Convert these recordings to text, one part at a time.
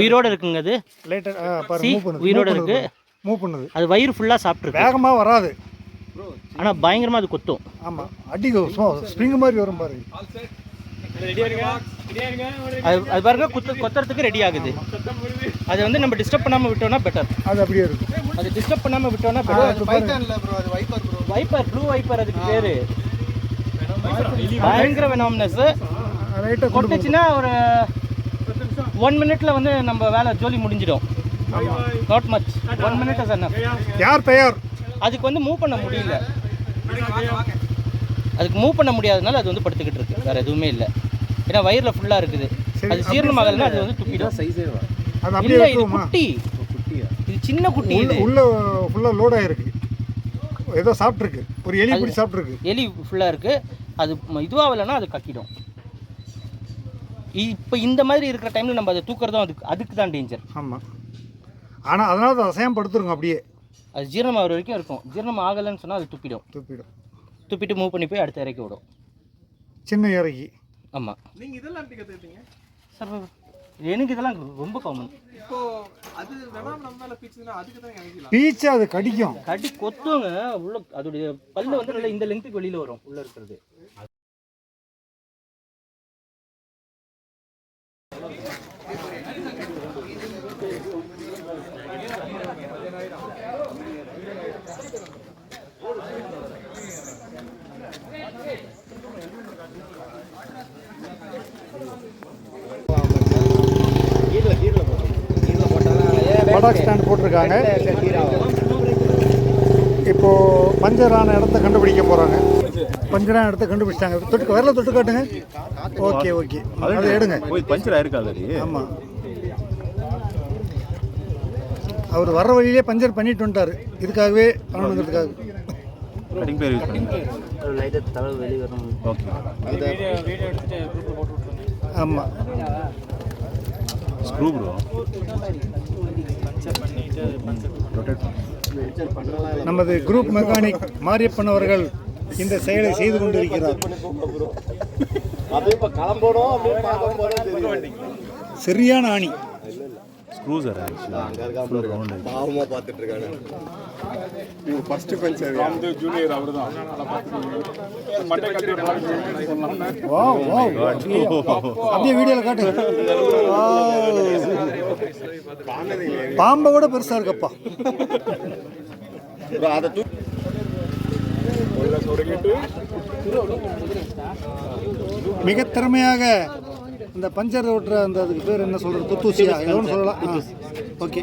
உயிரோட இருக்குங்க அது. உயிரோட இருக்கு. மூவ் பண்ணுது. அது வயிறு ஃபுல்லாக சாப்பிட்ருக்கு வேகமாக வராது. ஆனால் பயங்கரமாக அது கொத்தும். ஆமாம் அடிக்கும் ஸ்ப்ரிங் மாதிரி வரும் பாருங்க அது அது பாருங்க குத்து கொத்துறதுக்கு ரெடி ஆகுது. அதை வந்து நம்ம டிஸ்டர்ப் பண்ணாமல் விட்டோம்னா பெட்டர் அது அப்படியே இருக்கும். அது டிஸ்டர்ப் பண்ணாமல் விட்டோம்னா பெட்டர் வைப்பர் ப்ளூ வைப்பர் அதுக்கு பேரு. பயங்கர வெனாம்னஸ் கொட்டுச்சுன்னா ஒரு ஒன் மினிட்ல வந்து நம்ம வேலை ஜோலி முடிஞ்சிடும். Not much one minute sir யார் தயார்? அதுக்கு வந்து மூவ் பண்ண முடியல. அதுக்கு மூவ் பண்ண முடியாதனால அது வந்து படுத்துக்கிட்டு இருக்கு. வேற எதுவுமே இல்லை. ஏன்னா வயிறுல ஃபுல்லா இருக்குது. அது ஜீரணம் ஆகலைன்னா அது வந்து துப்பிடும். இல்ல இது இருக்குமா குட்டி. இது சின்ன குட்டி உள்ள இது. உள்ள ஃபுல்லாக லோட் ஆகிருக்கு ஏதோ சாப்பிட்ருக்கு ஒரு எலி பிடி சாப்பிட்ருக்கு எலி ஃபுல்லா இருக்கு. அது ம- இதுவாகலைன்னா அது கக்கிடும். இப்போ இந்த மாதிரி இருக்கிற டைம்ல நம்ம அதை தூக்குறதும் அதுக்கு அதுக்கு தான் டேஞ்சர் ஆமாம் ஆனால் அதனால அது அசையாம படுத்துருங்க அப்படியே. அது ஜீரணம் ஆகிற வரைக்கும் இருக்கும். ஜீரணம் ஆகலைன்னு சொன்னா அது துப்பிடும். துப்பிடும். துப்பிட்டு மூவ் பண்ணி போய் அடுத்த இறக்கி விடும். சின்ன இறக்கி. ஆமாம் நீங்க இதெல்லாம் எப்படி சார் எனக்கு இதெல்லாம் ரொம்ப காமன் இப்போ அது வேணாம் நம்ம மேல பிச்சுதுன்னா அதுக்கு தான் இறங்கிடலாம். பீச்சு அது கடிக்கும். கடி கொத்துங்க. உள்ள அதோடைய பல்லு வந்து நல்லா இந்த லெங்க்த்துக்கு வெளியில வரும். உள்ள இருக்கிறது. படாக் ஸ்டாண்ட் போட்டிருக்காங்க. இப்போ பஞ்சரான இடத்த கண்டுபிடிக்க போகிறாங்க பஞ்சரான இடத்த கண்டுபிடிச்சிட்டாங்க. தொட்டு வரல தொட்டு காட்டுங்க. Okay okay. அதை எடுங்க. போய் பஞ்சர் ஆயிருக்கா ஆல்ரெடி ஆமாம் அவர் வர்ற வழியிலே பஞ்சர் பண்ணிட்டு வந்துட்டார். இதுக்காகவே பண்ணணுங்கிறதுக்காக கட்டிங் பேர் யூஸ் பண்ணுங்க. லைட்டாக தலை வெளியே வரும் ஓகே. ஆமாம் ஸ்க்ரூ ப்ரோ நமது குரூப் மெக்கானிக் மாரியப்பன் அவர்கள் இந்த செயலை செய்து கொண்டிருக்கிறார். சரியான ஆணி. ஸ்க்ரூ சார் பார்த்துட்டு இருக்காங்க இவங்க ஃபர்ஸ்ட் பஞ்சர் வந்து ஜூனியர் அவர் தான் மட்டை கட்டி அப்படியே வீடியோவில் காட்டு. பாம்பை விட பெருசா இருக்கப்பா. அதை தூ மிக திறமையாக இந்த பஞ்சர் ஓட்டுற அந்த அதுக்கு பேர் என்ன சொல்றது? துத்தூசியா? ஏதோ சொல்லலாம். ஓகே.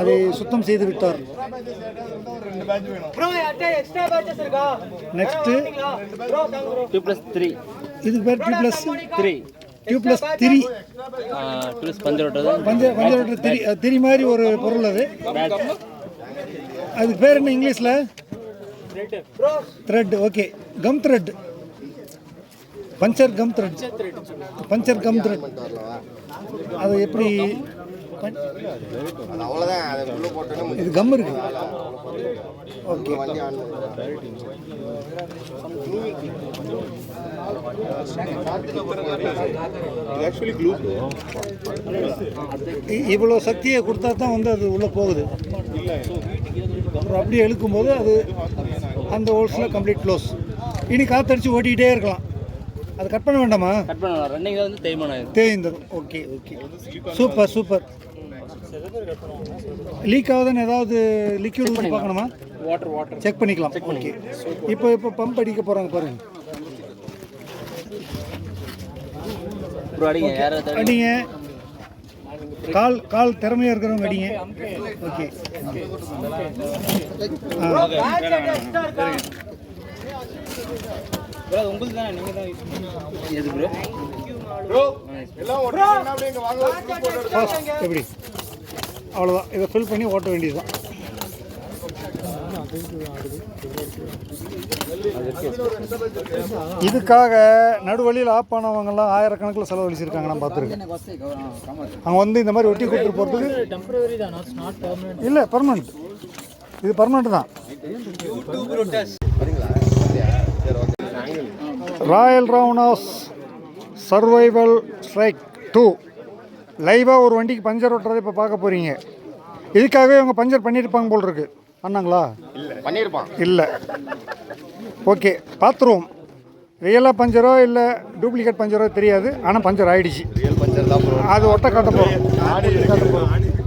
அதை சுத்தம் செய்து விட்டார். நெக்ஸ்ட் டூ ப்ளஸ் த்ரீ இதுக்கு பேர் two plus three two plus three பஞ்ச பஞ்சர் ஓட்டுற திரி திரி மாதிரி ஒரு பொருள் அது. அதுக்கு பேர் என்ன இங்கிலீஷில்? Thread okay gum thread puncture gum thread puncture gum thread அது எப்படி? இது கம் இருக்கு. ஓகே இ- இவ்வளோ சக்தியை கொடுத்தா தான் வந்து அது உள்ளே போகுது. அப்புறம் அப்படியே இழுக்கும்போது அது அந்த ஹோல்ஸில் கம்ப்ளீட் க்ளோஸ் இனி காத்தடிச்சு ஓட்டிக்கிட்டே இருக்கலாம். அது கட் பண்ண வேண்டாமா? கட் பண்ணலாம் ரன்னிங் வந்து தேய்மானம் தேய்ந்தது. Okay okay super super leak ஆகுதுன்னு ஏதாவது லிக்விட் ஊற்றி பார்க்கணுமா? வாட்டர் வாட்டர் செக் பண்ணிக்கலாம். ஓகே இப்போ இப்போ பம்ப் அடிக்க போகிறாங்க பாருங்க. அப்புறம் அடிங்க. கால் கால் திறமையாக இருக்கிறவங்க அடிங்க. ஓகே ப்ரோ உங்களுக்கு தானே? நீங்கள் தான் எது ப்ரோ ப்ரோ எல்லாம் ஒரே அப்படியே இங்க வாங்க எப்படி? அவ்வளோதான் இதை ஃபில் பண்ணி ஓட்ட வேண்டியதுதான். இதுக்காக நடுவழியில் ஆஃப் ஆனவங்கெல்லாம் ஆயிரக்கணக்கில் செலவழிச்சிருக்காங்க நான் பார்த்துருக்கேன். அவங்க வந்து இந்த மாதிரி ஒட்டி கொடுத்துட்டு போகிறதுக்கு இல்லை பர்மனெண்ட் இது பர்மனெண்ட் தான். Royal round house survival strike two. லைவாக ஒரு வண்டிக்கு பஞ்சர் ஓட்டுறதை இப்போ பார்க்க போகிறீங்க இதுக்காகவே இவங்க பஞ்சர் பண்ணியிருப்பாங்க போல் இருக்கு. பண்ணாங்களா? பண்ணியிருப்பான் இல்லை. ஓகே பார்த்துருவோம் ரியலாக பஞ்சரோ இல்லை டூப்ளிகேட் பஞ்சரோ தெரியாது. ஆனால் பஞ்சர் ஆயிடுச்சு. அது ஒட்ட காட்ட போகிறோம்